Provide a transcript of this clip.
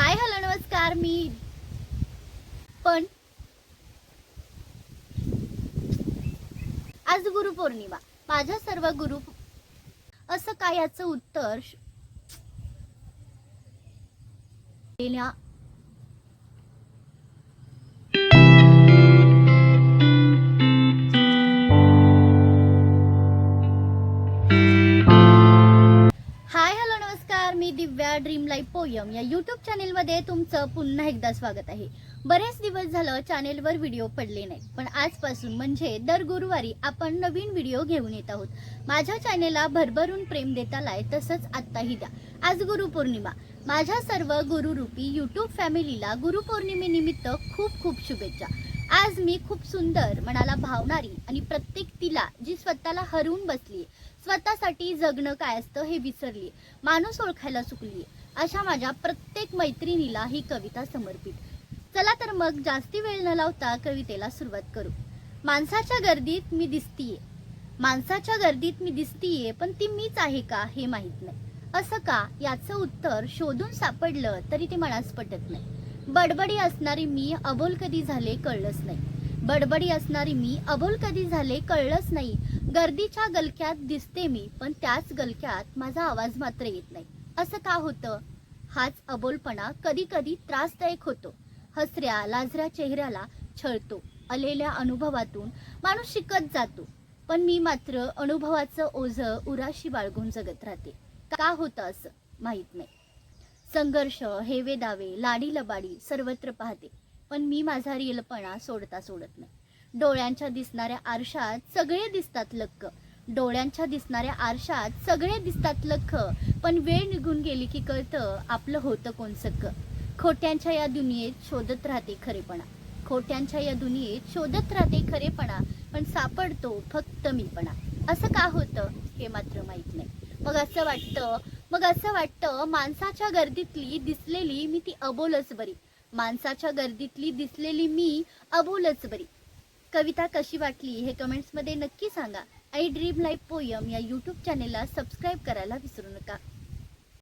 Hi hello नमस्कार मी पण आज गुरुपौर्णिमा. माझ्या सर्व गुरु असं काय याचं उत्तर मी दिव्या ड्रीम लाईफ पोयम या यूट्यूब चॅनेलमध्ये तुमचं पुन्हा एकदा स्वागत आहे. बरेच दिवस झालं चॅनेलवर व्हिडिओ पडले नाही पण आजपासून म्हणजे दर गुरुवारी आपण नवीन व्हिडिओ घेऊन येत आहोत. माझ्या चॅनेलला भरभरून प्रेम देतालाय तसंच आत्ताही द्या. आज गुरुपौर्णिमा माझ्या सर्व गुरुरूपी यूट्यूब फॅमिलीला गुरुपौर्णिमेनिमित्त खूप खूप शुभेच्छा. आज मी खूप सुंदर मनाला भावणारी आणि प्रत्येक तिला जी स्वतःला हरवून बसली स्वतःसाठी जगणं काय असतं हे विसरली माणूस ओळखायला चुकली अशा माझ्या प्रत्येक मैत्रिणीला ही कविता समर्पित. चला तर मग जास्ती वेळ न लावता कवितेला सुरुवात करू. माणसाच्या गर्दीत मी दिसतीये. माणसाच्या गर्दीत मी दिसतीये पण ती मीच आहे का हे माहीत नाही. असं का याचं उत्तर शोधून सापडलं तरी ते मनास पटत नाही. बडबडी असणारी मी अबोल कधी झाले कळलंच नाही. बडबडी असणारी मी अबोल कधी झाले कळलंच नाही. गर्दीच्या गलक्यात दिसते मी पण त्याच गलक्यात माझा आवाज मात्र येत नाही. असं का होतं? हाच अबोलपणा कधी कधी त्रासदायक होतो. हसऱ्या लाजऱ्या चेहऱ्याला छळतो. आलेल्या अनुभवातून माणूस शिकत जातो. पण मी मात्र अनुभवाचं ओझं उराशी बाळगून जगत राहते. का होतं असं? माहीत नाही. संघर्ष हेवे दावे लाडी लबाडी सर्वत्र पाहते. पण मी माझा रियलपणा सोडता सोडत नाही. डोळ्यांच्या दिसणाऱ्या आरशात सगळे दिसतात लक्क डोळ्यांच्या दिसणाऱ्या आरशात सगळे दिसतात लख. पण वेळ निघून गेली की कळतं आपलं होतं कोण सक्क खोट्यांच्या या दुनियेत शोधत राहते खरेपणा. खोट्यांच्या या दुनियेत शोधत राहते खरेपणा. पण सापडतो फक्त मीपणा. असं का होतं हे मात्र माहीत नाही. मग असं वाटतं मग असं वाटतं माणसाच्या गर्दीतली दिसलेली मी ती अबोलच बरी. माणसाच्या गर्दीतली दिसलेली मी अबोलच बरी. कविता कशी वाटली हे कमेंट्समध्ये नक्की सांगा. आणि ड्रीम लाईफ पोयम या यूट्यूब चॅनेलला सबस्क्राईब करायला विसरू नका.